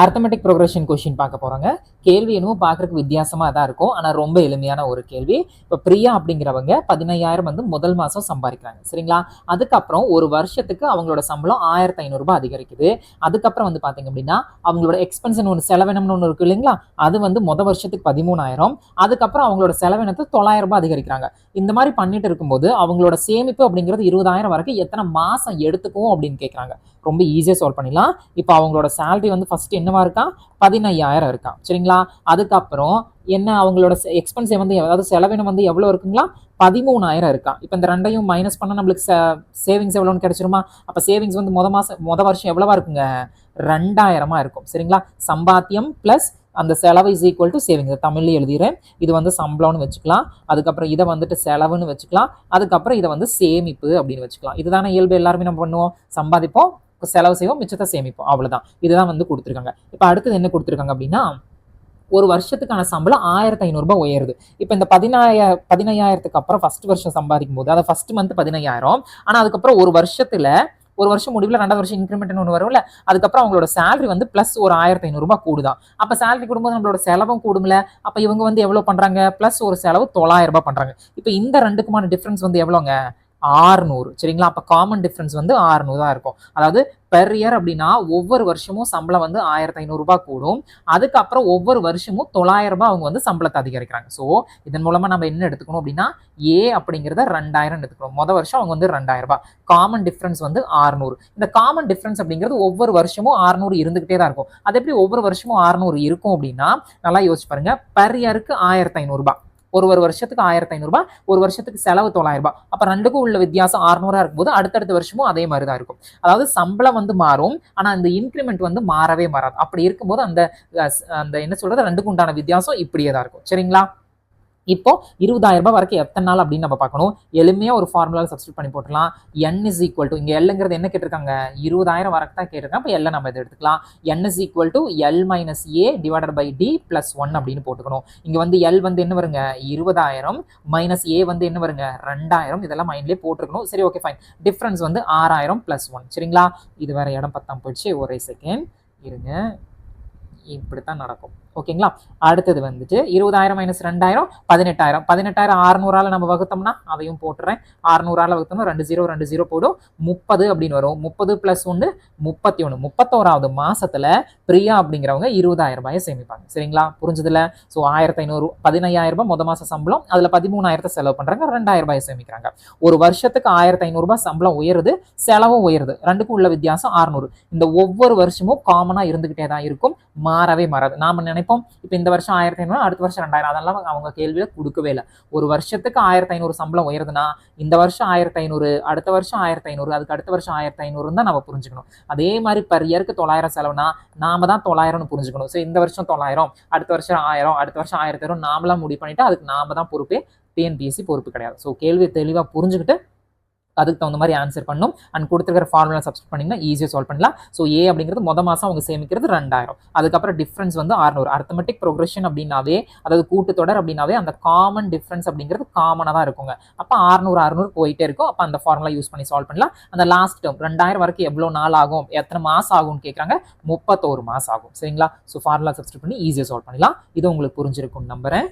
Arithmetic progression question பார்க்க போறாங்க. கேள்வி என்னவோ பார்க்குறக்கு வித்தியாசமாக தான் இருக்கும். ஆனால் ரொம்ப எளிமையான ஒரு கேள்வி. இப்போ பிரியா அப்படிங்கிறவங்க பதினையாயிரம் வந்து முதல் மாதம் சம்பாதிக்கிறாங்க. சரிங்களா? அதுக்கப்புறம் ஒரு வருஷத்துக்கு அவங்களோட சம்பளம் ஆயிரத்தி ஐநூறுரூபா அதிகரிக்குது. அதுக்கப்புறம் வந்து பார்த்தீங்க அப்படின்னா அவங்களோட எக்ஸ்பென்ஷன் ஒன்று செலவினம்னு ஒன்று இருக்கு இல்லைங்களா? அது வந்து முத வருஷத்துக்கு பதிமூணாயிரம். அதுக்கப்புறம் அவங்களோட செலவினத்தை தொள்ளாயிரம் ரூபாய் அதிகரிக்கிறாங்க. இந்த மாதிரி பண்ணிட்டு இருக்கும்போது அவங்களோட சேமிப்பு அப்படிங்கிறது இருபதாயிரம் வரைக்கும் எத்தனை மாதம் எடுத்துக்கும் அப்படின்னு கேட்குறாங்க ரொம்ப ஈஸியாக சால்வ் பண்ணிடலாம். இப்போ அவங்களோட சேலரி வந்து ஃபஸ்ட்டு என்ன என்னவா இருக்கான் பதினையாயிரம் இருக்கான் சரிங்களா? அதுக்கப்புறம் என்ன அவங்களோட எக்ஸ்பென்ஸ் வந்து அதாவது செலவினம் வந்து எவ்வளோ இருக்குங்களா? பதிமூணாயிரம் இருக்கான் இப்போ இந்த ரெண்டையும் மைனஸ் பண்ணால் நம்மளுக்கு சேவிங்ஸ் எவ்வளோன்னு கிடைச்சிருமா? அப்போ சேவிங்ஸ் வந்து முத மாதம் முத வருஷம் எவ்வளவா இருக்குங்க? ரெண்டாயிரமா இருக்கும். சரிங்களா? சம்பாத்தியம் ப்ளஸ் அந்த செலவு இஸ் ஈக்குவல் டு சேவிங்ஸ் தமிழ்ல எழுதிடுறேன். இது வந்து சம்பளம்னு வச்சுக்கலாம். அதுக்கப்புறம் இதை வந்துட்டு செலவுன்னு வச்சுக்கலாம். அதுக்கப்புறம் இதை வந்து சேமிப்பு அப்படின்னு வச்சுக்கலாம். இதுதானே இயல்பு. எல்லாருமே நம்ம பண்ணுவோம். சம்பாதிப்போம். செலவு செய்வோம் மிச்சத்தை சேமிப்போம். அவ்வளோதான் இதுதான் வந்து கொடுத்துருக்காங்க. இப்போ அடுத்தது என்ன கொடுத்துருக்காங்க அப்படின்னா ஒரு வருஷத்துக்கான சம்பளம் ஆயிரத்தி ஐநூறுரூபா உயருது. இப்போ இந்த பதினாய பதினையாயிரத்துக்கு அப்புறம் ஃபர்ஸ்ட் வருஷம் சம்பாதிக்கும் போது அதை ஃபர்ஸ்ட் மந்த் பதினையாயிரம். ஆனால் அதுக்கப்புறம் ஒரு வருஷத்தில் ஒரு வருஷம் முடிவில் ரெண்டாவது வருஷம் இன்க்ரிமெண்ட்னு ஒன்று வரும்ல அதுக்கப்புறம் அவங்களோட சேலரி வந்து ப்ளஸ் ஒரு ஆயிரத்தி ஐநூறுரூபா கூடுதான். அப்போ சேலரி கூடும்போது நம்மளோட செலவும் கூடும்ல. அப்போ இவங்க வந்து எவ்வளோ பண்ணுறாங்க ப்ளஸ் ஒரு செலவு தொள்ளாயிரம் ரூபாய் பண்ணுறாங்க இப்போ இந்த ரெண்டுக்குமான டிஃப்ரென்ஸ் வந்து எவ்வளோங்க ஆறுநூறு. சரிங்களா? அப்போ காமன் டிஃப்ரென்ஸ் வந்து ஆறுநூறு தான் இருக்கும். அதாவது பெர் இயர் அப்படின்னா ஒவ்வொரு வருஷமும் சம்பளம் வந்து ஆயிரத்தி ஐநூறுரூபா கூடும். அதுக்கப்புறம் ஒவ்வொரு வருஷமும் தொள்ளாயிரம் ரூபாய் அவங்க வந்து சம்பளத்தை அதிகரிக்கிறாங்க. ஸோ இதன் மூலமாக நம்ம என்ன எடுத்துக்கணும் அப்படின்னா ஏ அப்படிங்கிறத ரெண்டாயிரம் எடுத்துக்கணும். மொதல் வருஷம் அவங்க வந்து ரெண்டாயிரம் ரூபாய். காமன் டிஃப்ரென்ஸ் வந்து ஆறுநூறு. இந்த காமன் டிஃப்ரென்ஸ் அப்படிங்கிறது ஒவ்வொரு வருஷமும் ஆறுநூறு இருந்துகிட்டே தான் இருக்கும். அது எப்படி ஒவ்வொரு வருஷமும் ஆறுநூறு இருக்கும் அப்படின்னா நல்லா யோசிச்சு பாருங்க. பெர் இயருக்கு ஆயிரத்தி ஐநூறுரூபா ஒரு ஒரு வருஷத்துக்கு ஆயிரத்தி ஐநூறுரூபா ஒரு வருஷத்துக்கு செலவு தொள்ளாயிரம் ரூபாய். அப்போ ரெண்டுக்கும் உள்ள வித்தியாசம் ஆறுநூறா இருக்கும்போது அடுத்தடுத்த வருஷமும் அதே மாதிரி தான் இருக்கும். அதாவது சம்பளம் வந்து மாறும் ஆனால் அந்த இன்க்ரிமெண்ட் வந்து மாறவே மாறாது. அப்படி இருக்கும்போது அந்த அந்த என்ன சொல்றது ரெண்டுக்கும் உண்டான வித்தியாசம் இப்படியே தான் இருக்கும். சரிங்களா? இப்போ இருபதாயிரம் ரூபாய் வரைக்கும் எத்தனை நாள் அப்படின்னு நம்ம பார்க்கணும். எளிமையாக ஒரு ஃபார்முலா சப்ஸ்டியூட் பண்ணி போட்டுக்கலாம் என் இஸ் ஈக்குவல் டு இங்கே எல்லுங்கிறது என்ன கேட்டிருக்காங்க? இருபதாயிரம் வரைக்கும் தான் கேட்டிருக்காங்க. அப்போ எல்லை நம்ம இதை எடுத்துக்கலாம். N is equal to l minus a divided by d plus one அப்படின்னு போட்டுக்கணும். இங்கே வந்து எல் வந்து என்ன வருங்க? இருபதாயிரம். மைனஸ் ஏ வந்து என்ன வருங்க? ரெண்டாயிரம். இதெல்லாம் மைண்ட்லேயே போட்டிருக்கணும். சரி ஓகே ஃபைன் டிஃப்ரென்ஸ் வந்து ஆறாயிரம் பிளஸ் ஒன் சரிங்களா? இது வேற இடம் பத்தாம் போயிடுச்சு. ஒரே செகண்ட் இருங்க. இப்படித்தான் நடக்கும். ஓகேங்களா? அடுத்தது வந்துட்டு இருபதாயிரம் மைனஸ் ரெண்டாயிரம் பதினெட்டாயிரம். பதினெட்டாயிரம் ஆறுநூறால் நம்ம வகுத்தோம்னா அதையும் போட்டுறேன். ஆறுநூறால வகுத்தோம்னா ரெண்டு ஜீரோ ரெண்டு ஜீரோ போடும். முப்பது அப்படின்னு வரும். முப்பது ப்ளஸ் ஒன்று முப்பத்தி ஒன்று முப்பத்தோராவது மாதத்தில் பிரியா அப்படிங்கிறவங்க இருபதாயிரம் ரூபாயை சேமிப்பாங்க. சரிங்களா? புரிஞ்சதில்ல? ஸோ ஆயிரத்தி ஐநூறு பதினையாயிரம் ரூபாய் மொதல் மாதம் சம்பளம். அதில் பதிமூணாயிரத்தை செலவு பண்ணுறாங்க ரெண்டாயிரம் ரூபாயை சேமிக்கிறாங்க. ஒரு வருஷத்துக்கு ஆயிரத்தி ஐநூறுரூபா சம்பளம் உயருது செலவும் உயருது. ரெண்டுக்கும் உள்ள வித்தியாசம் ஆறுநூறு. இந்த ஒவ்வொரு வருஷமும் காமனாக இருந்துக்கிட்டே தான் இருக்கும். மாறவே மாறாது. நாம நினைப்போம். இப்போ இந்த வருஷம் ஆயிரத்தி ஐநூறு அடுத்த வருஷம் ரெண்டாயிரம். அதெல்லாம் அவங்க கேள்வியில் கொடுக்கவே இல்லை. ஒரு வருஷத்துக்கு ஆயிரத்தி ஐநூறு சம்பளம் உயருதுன்னா இந்த வருஷம் ஆயிரத்தி ஐநூறு அடுத்த வருஷம் ஆயிரத்தி ஐநூறு அதுக்கு அடுத்த வருஷம் ஆயிரத்தி ஐநூறுன்னு தான் நம்ம புரிஞ்சுக்கணும். அதே மாதிரி பர் இயருக்கு தொள்ளாயிரம் செலவுனா நாம தான் தொள்ளாயிரம்னு புரிஞ்சுக்கணும். ஸோ இந்த வருஷம் தொள்ளாயிரம் அடுத்த வருஷம் ஆயிரம் அடுத்த வருஷம் ஆயிரத்தி ஐநூறு நாமளாக முடிவு பண்ணிவிட்டு அதுக்கு நாம தான் பொறுப்பே டிஎன்பிஎஸ்சி பொறுப்பு கிடையாது. ஸோ கேள்வியை தெளிவாக புரிஞ்சுக்கிட்டு அதுக்கு தகுந்த மாதிரி ஆன்சர் பண்ணும். அண்ட் கொடுத்துருக்கிற ஃபார்முலா சப்ஸ்ட் பண்ணிங்கன்னா ஈஸியாக சால்வ் பண்ணலாம். ஸோ ஏ அப்படிங்கிறது மொதல் மாதம் அவங்க சேமிக்கிறது ரெண்டாயிரம். அதுக்கப்புறம் டிஃப்ரென்ஸ் வந்து அறுநூறு. அர்த்தமெட்டிக் ப்ரோக்ரஷன் அப்படின்னாவே அதாவது கூட்டுத்தொடர் அப்படின்னாவே அந்த காமன் டிஃப்ரென்ஸ் அப்படிங்கிறது காமனாக தான் இருக்குங்க. அப்போ அறுநூறு அறுநூறு போயிட்டே இருக்கும். அப்போ அந்த ஃபார்முலா யூஸ் பண்ணி சால்வ் பண்ணலாம். அந்த லாஸ்ட் டேர்ம் ரெண்டாயிரம் வரைக்கும் எவ்வளோ நாள் ஆகும்? எத்தனை மாதம் ஆகும்னு கேட்குறாங்க முப்பத்தோரு மாதம் ஆகும். சரிங்களா? ஸோ ஃபார்முலா சப்ஸ்ட் பண்ணி ஈஸியாக சால்வ் பண்ணலாம். இது உங்களுக்கு புரிஞ்சிருக்கும் நம்புறேன்.